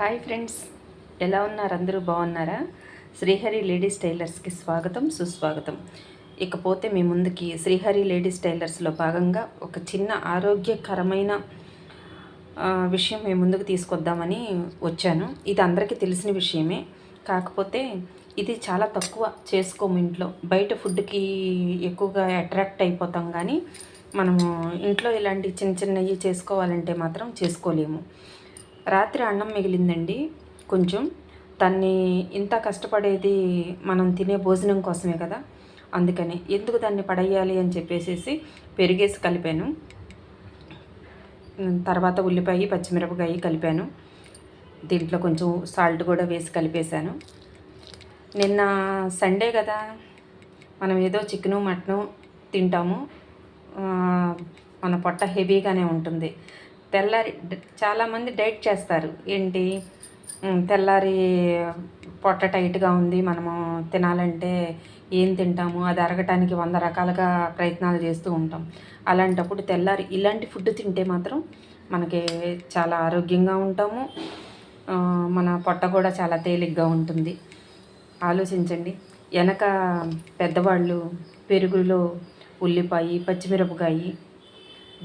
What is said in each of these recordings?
Hi friends ఎలా ఉన్నారు? అందరూ బాగున్నారా? శ్రీహరి లేడీస్ టైలర్స్కి స్వాగతం సుస్వాగతం. ఇకపోతే మీ ముందుకి శ్రీహరి లేడీస్ టైలర్స్లో భాగంగా ఒక చిన్న ఆరోగ్యకరమైన విషయం మీ ముందుకు తీసుకొద్దామని వచ్చాను. ఇది అందరికీ తెలిసిన విషయమే. కాకపోతే ఇది చాలా తక్కువ చేసుకోము ఇంట్లో. బయట ఫుడ్కి ఎక్కువగా అట్రాక్ట్ అయిపోతాం కానీ మనము ఇంట్లో ఇలాంటి చిన్న చిన్నవి చేసుకోవాలంటే మాత్రం చేసుకోలేము. రాత్రి అన్నం మిగిలిందండి. కొంచెం దాన్ని ఇంత కష్టపడేది మనం తినే భోజనం కోసమే కదా. అందుకని ఎందుకు దాన్ని పడేయాలి అని చెప్పేసి పెరిగేసి కలిపాను. తర్వాత ఉల్లిపాయ పచ్చిమిరపకాయ కలిపాను. దీంట్లో కొంచెం సాల్ట్ కూడా వేసి కలిపేశాను. నిన్న సండే కదా మనం ఏదో చికెను మటను తింటాము. మన పొట్ట హెవీగానే ఉంటుంది. తెల్లారి చాలామంది డైట్ చేస్తారు. ఏంటి? తెల్లారి పొట్ట టైట్గా ఉంది మనము తినాలంటే ఏం తింటాము? అది అరగటానికి వంద రకాలుగా ప్రయత్నాలు చేస్తూ ఉంటాం. అలాంటప్పుడు తెల్లారి ఇలాంటి ఫుడ్ తింటే మాత్రం మనకి చాలా ఆరోగ్యంగా ఉంటాము. మన పొట్ట కూడా చాలా తేలిగ్గా ఉంటుంది. ఆలోచించండి. వెనక పెద్దవాళ్ళు పెరుగులో ఉల్లిపాయ పచ్చిమిరపకాయ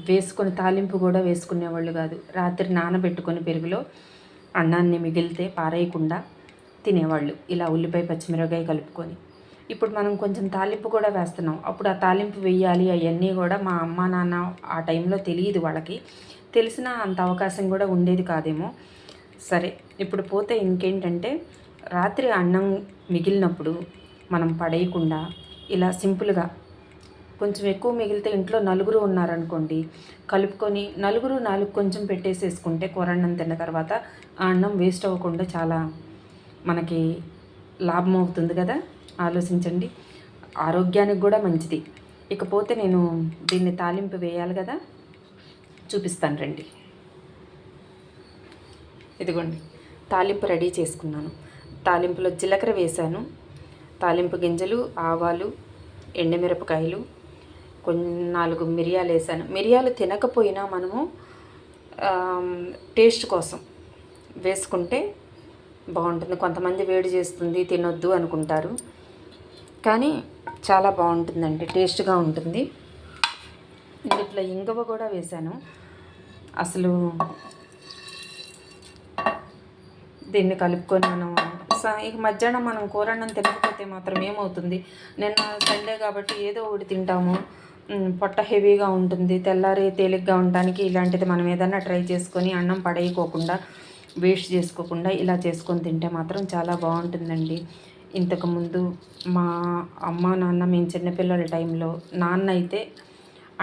వేసుకొని తాలింపు కూడా వేసుకునేవాళ్ళు కాదు. రాత్రి నానబెట్టుకొని పెరుగులో అన్నాన్ని మిగిలితే పారేయకుండా తినేవాళ్ళు. ఇలా ఉల్లిపాయ పచ్చిమిరపకాయ కలుపుకొని. ఇప్పుడు మనం కొంచెం తాలింపు కూడా వేస్తున్నాం. అప్పుడు ఆ తాలింపు వేయాలి అవన్నీ కూడా మా అమ్మ నాన్న ఆ టైంలో తెలియదు వాళ్ళకి. తెలిసిన అంత అవకాశం కూడా ఉండేది కాదేమో. సరే ఇప్పుడు పోతే ఇంకేంటంటే రాత్రి అన్నం మిగిలినప్పుడు మనం పడేయకుండా ఇలా సింపుల్గా కొంచెం ఎక్కువ మిగిలితే ఇంట్లో నలుగురు ఉన్నారనుకోండి కలుపుకొని నలుగురు నాలుగు కొంచెం పెట్టేసేసుకుంటే కూర అన్నం తిన్న తర్వాత ఆ అన్నం వేస్ట్ అవ్వకుండా చాలా మనకి లాభం అవుతుంది కదా? ఆలోచించండి. ఆరోగ్యానికి కూడా మంచిది. ఇకపోతే నేను దీన్ని తాలింపు వేయాలి కదా? చూపిస్తాను రండి. ఇదిగోండి. తాలింపు రెడీ చేసుకున్నాను. తాలింపులో జీలకర్ర వేశాను. తాలింపు గింజలు ఆవాలు ఎండుమిరపకాయలు కొన్ని నాలుగు మిరియాలు వేసాను. మిరియాలు తినకపోయినా మనము టేస్ట్ కోసం వేసుకుంటే బాగుంటుంది. కొంతమంది వేడి చేస్తుంది తినొద్దు అనుకుంటారు. కానీ చాలా బాగుంటుందండి టేస్ట్గా ఉంటుంది. ఇట్లా ఇంగవ కూడా వేశాను అసలు దీన్ని కలుపుకొని మనం ఇక మధ్యాహ్నం మనం కూర అన్నం తినకపోతే మాత్రం ఏమవుతుంది? నిన్న సండే కాబట్టి ఏదో ఒకటి తింటాము. పొట్ట హెవీగా ఉంటుంది తెల్లారి తేలిగ్గా ఉండడానికి ఇలాంటిది మనం ఏదైనా ట్రై చేసుకొని అన్నం పడేయకోకుండా వేస్ట్ చేసుకోకుండా ఇలా చేసుకొని తింటే మాత్రం చాలా బాగుంటుందండి. ఇంతకుముందు మా అమ్మ నాన్న మేము చిన్నపిల్లల టైంలో నాన్న అయితే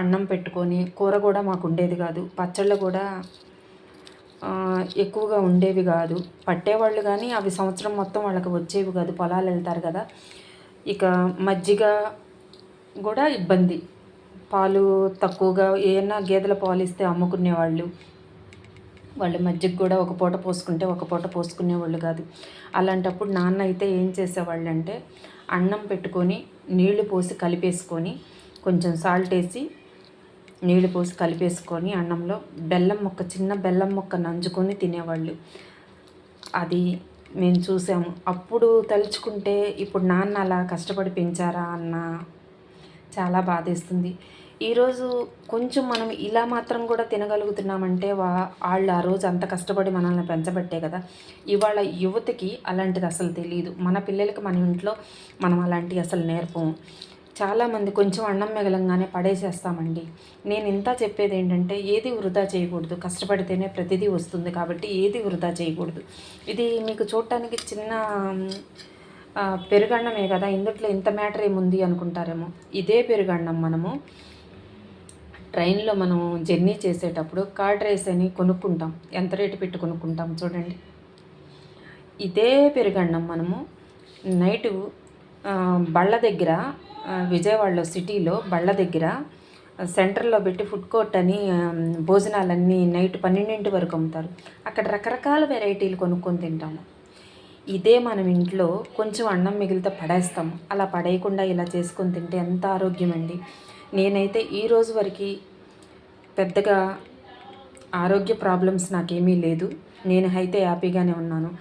అన్నం పెట్టుకొని కూర కూడా మాకు ఉండేది కాదు పచ్చళ్ళు కూడా ఎక్కువగా ఉండేవి కాదు. పట్టేవాళ్ళు కానీ అవి సంవత్సరం మొత్తం వాళ్ళకి వచ్చేవి కాదు పొలాలు వెళ్తారు కదా. ఇక మజ్జిగ కూడా ఇబ్బంది. పాలు తక్కువగా ఏమన్నా గేదెల పాలు ఇస్తే అమ్ముకునేవాళ్ళు. వాళ్ళు మజ్జిగ కూడా ఒక పూట పోసుకుంటే ఒక పూట పోసుకునేవాళ్ళు కాదు. అలాంటప్పుడు నాన్న అయితే ఏం చేసేవాళ్ళు అంటే అన్నం పెట్టుకొని నీళ్ళు పోసి కలిపేసుకొని కొంచెం సాల్ట్ వేసి నీళ్ళు పోసి కలిపేసుకొని అన్నంలో బెల్లం ముక్క చిన్న బెల్లం ముక్క నంచుకొని తినేవాళ్ళు. అది మేము చూసాము. అప్పుడు తలుచుకుంటే ఇప్పుడు నాన్న అలా కష్టపడి పెంచారా అన్న చాలా బాధేస్తుంది. ఈరోజు కొంచెం మనం ఇలా మాత్రం కూడా తినగలుగుతున్నామంటే వా వాళ్ళు ఆ రోజు అంత కష్టపడి మనల్ని పెంచబట్టే కదా. ఇవాళ యువతకి అలాంటిది అసలు తెలియదు మన పిల్లలకి మన ఇంట్లో మనం అలాంటివి అసలు నేర్పము చాలామంది కొంచెం అన్నం మిగలంగానే పడేసేస్తామండి. నేను ఇంత చెప్పేది ఏంటంటే ఏది వృధా చేయకూడదు. కష్టపడితేనే ప్రతిదీ వస్తుంది కాబట్టి ఏది వృధా చేయకూడదు. ఇది మీకు చూడటానికి చిన్న పెరుగన్నమే కదా. ఇందుట్లో ఇంత మ్యాటర్ ఏముంది అనుకుంటారేమో. ఇదే పెరుగన్నం మనము. ట్రైన్లో మనం జర్నీ చేసేటప్పుడు కార్డ్ రైస్ అని కొనుక్కుంటాం. ఎంత రేటు పెట్టి కొనుక్కుంటాం చూడండి. ఇదే పెరుగన్నం మనము. నైటు బళ్ళ దగ్గర విజయవాడలో సిటీలో బళ్ళ దగ్గర సెంటర్లో పెట్టి ఫుడ్ కోర్ట్ అని భోజనాలన్నీ నైట్ పన్నెండింటి వరకు అమ్ముతారు. అక్కడ రకరకాల వెరైటీలు కొనుక్కొని తింటాము. ఇదే మనం ఇంట్లో కొంచెం అన్నం మిగిలితే పడేస్తాం అలా పడేయకుండా ఇలా చేసుకొని తింటే ఎంత ఆరోగ్యం అండి నేనైతే ఈ రోజు వరకు పెద్దగా ఆరోగ్య ప్రాబ్లమ్స్ నాకేమీ లేదు. నేను అయితే హ్యాపీగానే ఉన్నాను.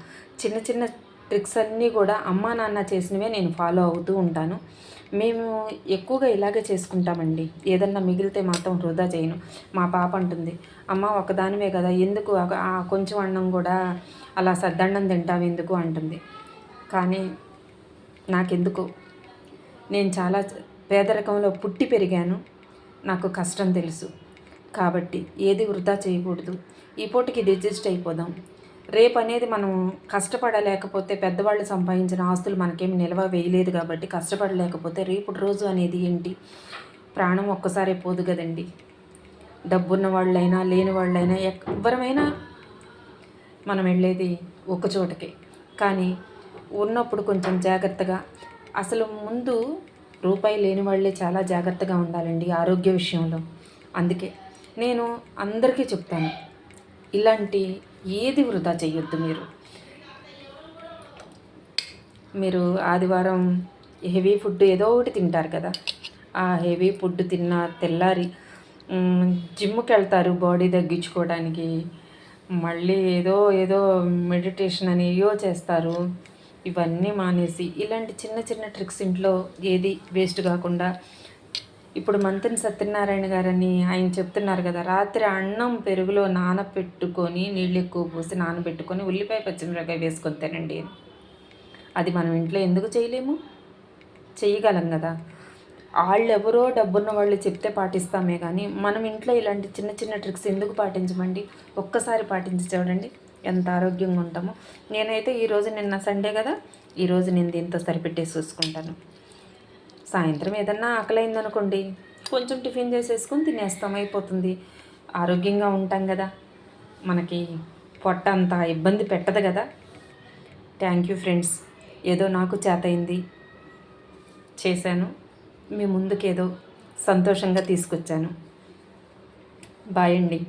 చిన్న చిన్న ట్రిక్స్ అన్నీ కూడా అమ్మా నాన్న చేసినవే నేను ఫాలో అవుతూ ఉంటాను. మేము ఎక్కువగా ఇలాగే చేసుకుంటామండి. ఏదన్నా మిగిలితే మాత్రం వృధా చేయను. మా పాప అంటుంది అమ్మ ఒకదానివే కదా ఎందుకు? ఆ- కొంచెం అన్నం కూడా అలా సద్దన్నం తింటావు ఎందుకు? అంటుంది. కానీ నాకెందుకు నేను చాలా పేదరికంలో పుట్టి పెరిగాను. నాకు కష్టం తెలుసు. కాబట్టి ఏది వృధా చేయకూడదు. ఈ పూటకి ఇది అడ్జస్ట్ అయిపోదాం. రేపు అనేది మనం కష్టపడలేకపోతే పెద్దవాళ్ళు సంపాదించిన ఆస్తులు మనకేమి నిల్వ వేయలేదు కాబట్టి కష్టపడలేకపోతే రేపు రోజు అనేది ఏంటి? ప్రాణం ఒక్కసారే పోదు కదండి. డబ్బున్న వాళ్ళైనా లేని వాళ్ళైనా ఎవరమైనా మనం వెళ్ళేది ఒక చోటకే. కానీ ఉన్నప్పుడు కొంచెం జాగ్రత్తగా. అసలు ముందు రూపాయి లేని వాళ్ళే చాలా జాగ్రత్తగా ఉండాలండి ఆరోగ్య విషయంలో. అందుకే నేను అందరికీ చెప్తాను ఇలాంటి ఏది వృధా చేయొద్దు మీరు. మీరు ఆదివారం హెవీ ఫుడ్ ఏదో ఒకటి తింటారు కదా ఆ హెవీ ఫుడ్ తిన్న తెల్లారి జిమ్కి వెళ్తారు బాడీ తగ్గించుకోవడానికి. మళ్ళీ ఏదో ఏదో మెడిటేషన్ అని ఏయో చేస్తారు. ఇవన్నీ మానేసి ఇలాంటి చిన్న చిన్న ట్రిక్స్ ఇంట్లో ఏది వేస్ట్ కాకుండా ఇప్పుడు మంత్రి సత్యనారాయణ గారని ఆయన చెప్తున్నారు కదా రాత్రి అన్నం పెరుగులో నానబెట్టుకొని నీళ్ళు ఎక్కువ పోసి నానబెట్టుకొని ఉల్లిపాయ పచ్చిమిరపకాయ వేసుకొని తినండి. అది మనం ఇంట్లో ఎందుకు చేయలేము? చేయగలం కదా. వాళ్ళు ఎవరో డబ్బున్న వాళ్ళు చెప్తే పాటిస్తామే కానీ మనం ఇంట్లో ఇలాంటి చిన్న చిన్న ట్రిక్స్ ఎందుకు పాటించమండి? ఒక్కసారి పాటించి చూడండి. ఎంత ఆరోగ్యంగా ఉంటామో. నేనైతే ఈరోజు నిన్న సండే కదా ఈరోజు నేను దీంతో సరిపెట్టేసి చూసుకుంటాను. సాయంత్రం ఏదన్నా ఆకలైందనుకోండి కొంచెం టిఫిన్ చేసేసుకొని తినేస్తాం అయిపోతుంది. ఆరోగ్యంగా ఉంటాం కదా. మనకి పొట్ట అంత ఇబ్బంది పెట్టదు కదా. థ్యాంక్ యూ ఫ్రెండ్స్ ఏదో నాకు చేతయింది. చేశాను. మీ ముందుకేదో సంతోషంగా తీసుకొచ్చాను. బాయ్ అండి.